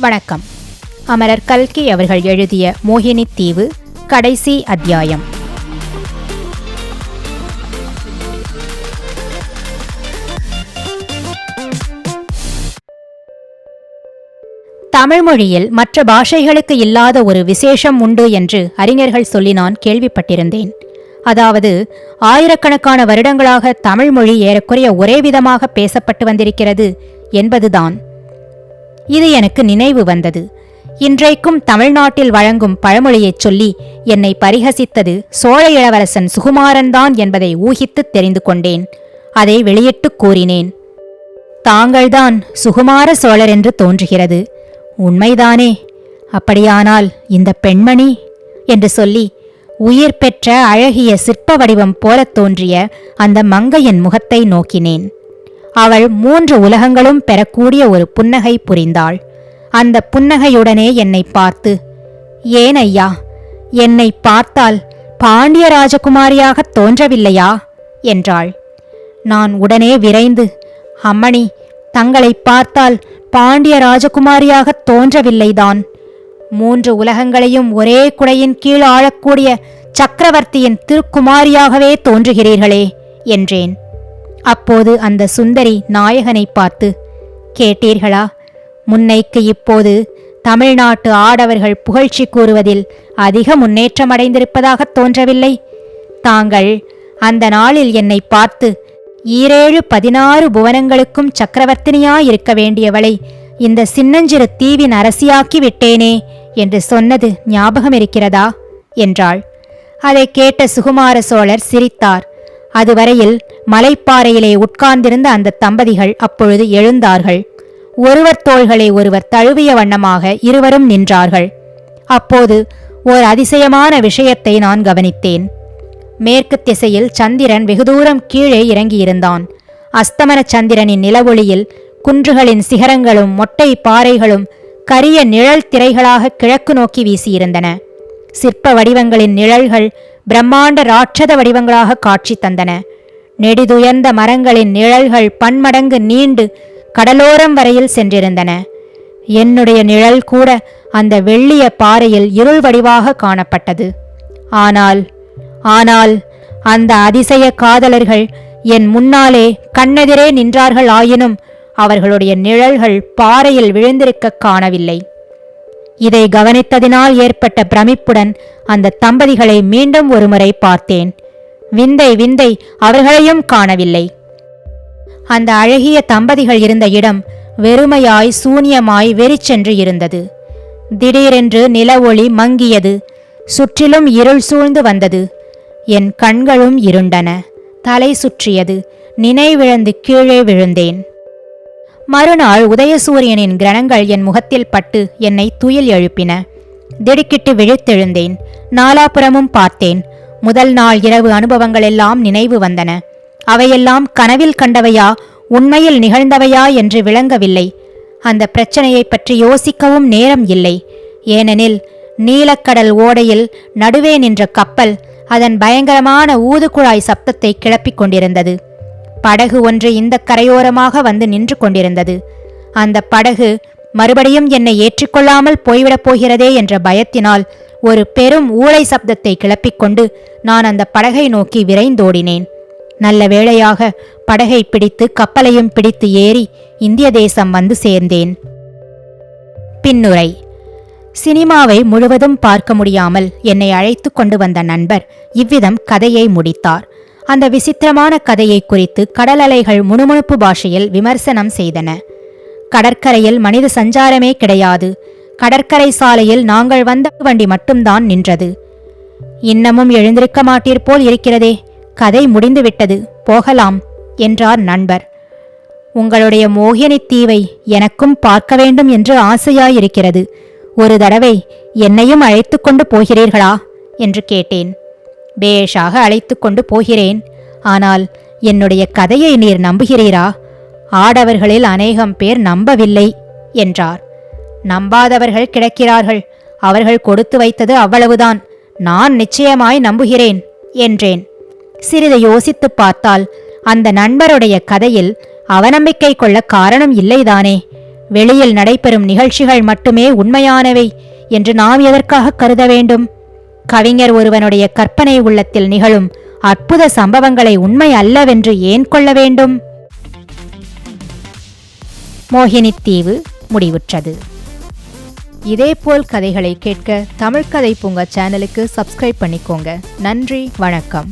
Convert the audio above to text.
வணக்கம். அமரர் கல்கி அவர்கள் எழுதிய மோகினி தீவு கடைசி அத்தியாயம். தமிழ் மொழியில் மற்ற பாஷைகளுக்கு இல்லாத ஒரு விசேஷம் உண்டு என்று அறிஞர்கள் சொல்லி நான் கேள்விப்பட்டிருந்தேன். அதாவது ஆயிரக்கணக்கான வருடங்களாக தமிழ்மொழி ஏறக்குறைய ஒரே விதமாக பேசப்பட்டு வந்திருக்கிறது என்பதுதான். இது எனக்கு நினைவு வந்தது. இன்றைக்கும் தமிழ்நாட்டில் வழங்கும் பழமொழியைச் சொல்லி என்னை பரிகசித்தது சோழ இளவரசன் சுகுமாரன்தான் என்பதை ஊகித்துத் தெரிந்து கொண்டேன். அதை வெளியிட்டுக் கூறினேன். தாங்கள்தான் சுகுமார சோழர் என்று தோன்றுகிறது. உண்மைதானே. அப்படியானால் இந்த பெண்மணி? என்று சொல்லி உயிர் பெற்ற அழகிய சிற்ப வடிவம் போலத் தோன்றிய அந்த மங்கையின் முகத்தை நோக்கினேன். அவள் மூன்று உலகங்களும் பெறக்கூடிய ஒரு புன்னகை புரிந்தாள். அந்த புன்னகையுடனே என்னை பார்த்து ஏன் ஐயா என்னை பார்த்தால் பாண்டிய ராஜகுமாரியாகத் தோன்றவில்லையா? என்றாள். நான் உடனே விரைந்து அம்மணி தங்களை பார்த்தால் பாண்டிய ராஜகுமாரியாகத் தோன்றவில்லைதான். மூன்று உலகங்களையும் ஒரே குடையின் கீழ் ஆளக்கூடிய சக்கரவர்த்தியின் திருக்குமாரியாகவே தோன்றுகிறீர்களே என்றேன். அப்போது அந்த சுந்தரி நாயகனை பார்த்து கேட்டீர்களா? முன்னைக்கு இப்போது தமிழ்நாட்டு ஆடவர்கள் புகழ்ச்சி கூறுவதில் அதிக முன்னேற்றம் அடைந்திருப்பதாகத் தோன்றவில்லை. தாங்கள் அந்த நாளில் என்னை பார்த்து ஈரேழு பதினாறு புவனங்களுக்கும் சக்கரவர்த்தினியாயிருக்க வேண்டியவளை இந்த சின்னஞ்சிறு தீவின் அரசியாக்கி விட்டேனே என்று சொன்னது ஞாபகம் இருக்கிறதா என்றாள். அதை கேட்ட சுகுமார சோழர் சிரித்தார். அதுவரையில் மலைப்பாறையிலே உட்கார்ந்திருந்த அந்த தம்பதிகள் அப்பொழுது எழுந்தார்கள். ஒருவர் தோள்களை ஒருவர் தழுவிய வண்ணமாக இருவரும் நின்றார்கள். அப்போது ஓர் அதிசயமான விஷயத்தை நான் கவனித்தேன். மேற்கு திசையில் சந்திரன் வெகு தூரம் கீழே இறங்கியிருந்தான். அஸ்தமன சந்திரனின் நிலவொளியில் குன்றுகளின் சிகரங்களும் மொட்டை பாறைகளும் கரிய நிழல் திரைகளாக கிழக்கு நோக்கி வீசியிருந்தன. சிற்ப வடிவங்களின் நிழல்கள் பிரம்மாண்ட ராட்சத வடிவங்களாக காட்சி தந்தன. நெடிதுயர்ந்த மரங்களின் நிழல்கள் பன்மடங்கு நீண்டு கடலோரம் வரையில் சென்றிருந்தன. என்னுடைய நிழல் கூட அந்த வெள்ளிய பாறையில் இருள் வடிவாக காணப்பட்டது. ஆனால் ஆனால் அந்த அதிசய காதலர்கள் என் முன்னாலே கண்ணெதிரே நின்றார்கள் ஆயினும் அவர்களுடைய நிழல்கள் பாறையில் விழுந்திருக்கக் காணவில்லை. இதை கவனித்ததினால் ஏற்பட்ட பிரமிப்புடன் அந்த தம்பதிகளை மீண்டும் ஒருமுறை பார்த்தேன். விந்தை விந்தை அவர்களையும் காணவில்லை. அந்த அழகிய தம்பதிகள் இருந்த இடம் வெறுமையாய் சூனியமாய் வெறிச்சென்று இருந்தது. திடீரென்று நில ஒளி மங்கியது. சுற்றிலும் இருள் சூழ்ந்து வந்தது. என் கண்களும் இருண்டன. தலை சுற்றியது. நினைவிழந்து கீழே விழுந்தேன். மறுநாள் உதயசூரியனின் கிரணங்கள் என் முகத்தில் பட்டு என்னை துயில் எழுப்பின. திடுக்கிட்டு விழித்தெழுந்தேன். நாலாபுறமும் பார்த்தேன். முதல் நாள் இரவு அனுபவங்களெல்லாம் நினைவு வந்தன. அவையெல்லாம் கனவில் கண்டவையா உண்மையில் நிகழ்ந்தவையா என்று விளங்கவில்லை. அந்த பிரச்சனையைப் பற்றி யோசிக்கவும் நேரம் இல்லை. ஏனெனில் நீலக்கடல் ஓடையில் நடுவே நின்ற கப்பல் அதன் பயங்கரமான ஊதுகுழாய் சப்தத்தை கிளப்பிக் கொண்டிருந்தது. படகு ஒன்று இந்த கரையோரமாக வந்து நின்று கொண்டிருந்தது. அந்த படகு மறுபடியும் என்னை ஏற்றுக்கொள்ளாமல் போய்விடப் போகிறதே என்ற பயத்தினால் ஒரு பெரும் ஊளை சப்தத்தை கிளப்பிக் கொண்டு நான் அந்த படகை நோக்கி விரைந்தோடினேன். நல்ல வேளையாக படகை பிடித்து கப்பலையும் பிடித்து ஏறி இந்திய தேசம் வந்து சேர்ந்தேன். பின்னுரை. சினிமாவை முழுவதும் பார்க்க முடியாமல் என்னை அழைத்து கொண்டு வந்த நண்பர் இவ்விதம் கதையை முடித்தார். அந்த விசித்திரமான கதையை குறித்து கடல் அலைகள் முணுமுணுப்பு பாஷையில் விமர்சனம் செய்தன. கடற்கரையில் மனித சஞ்சாரமே கிடையாது. கடற்கரை சாலையில் நாங்கள் வந்த வண்டி மட்டும்தான் நின்றது. இன்னமும் எழுந்திருக்க மாட்டீர் போல் இருக்கிறதே கதை முடிந்துவிட்டது போகலாம் என்றார் நண்பர். உங்களுடைய மோகினி தீவை எனக்கும் பார்க்க வேண்டும் என்று ஆசையாயிருக்கிறது. ஒரு தடவை என்னையும் அழைத்து கொண்டு போகிறீர்களா? என்று கேட்டேன். பேஷாக அழைத்து கொண்டு போகிறேன். ஆனால் என்னுடைய கதையை நீர் நம்புகிறீரா? ஆடவர்களில் அநேகம் பேர் நம்பவில்லை என்றார். நம்பாதவர்கள் கிடக்கிறார்கள். அவர்கள் கொடுத்து வைத்தது அவ்வளவுதான். நான் நிச்சயமாய் நம்புகிறேன் என்றேன். சிறிது யோசித்துப் பார்த்தால் அந்த நண்பருடைய கதையில் அவநம்பிக்கை கொள்ள காரணம் இல்லைதானே. வெளியில் நடைபெறும் நிகழ்ச்சிகள் மட்டுமே உண்மையானவை என்று நாம் எதற்காக கருத வேண்டும்? கவிஞர் ஒருவனுடைய கற்பனை உள்ளத்தில் நிகழும் அற்புத சம்பவங்களை உண்மை அல்லவென்று ஏன் கொள்ள வேண்டும்? மோகினித்தீவு முடிவுற்றது. இதேபோல் கதைகளை கேட்க தமிழ் கதை பூங்கா சேனலுக்கு சப்ஸ்கிரைப் பண்ணிக்கோங்க. நன்றி வணக்கம்.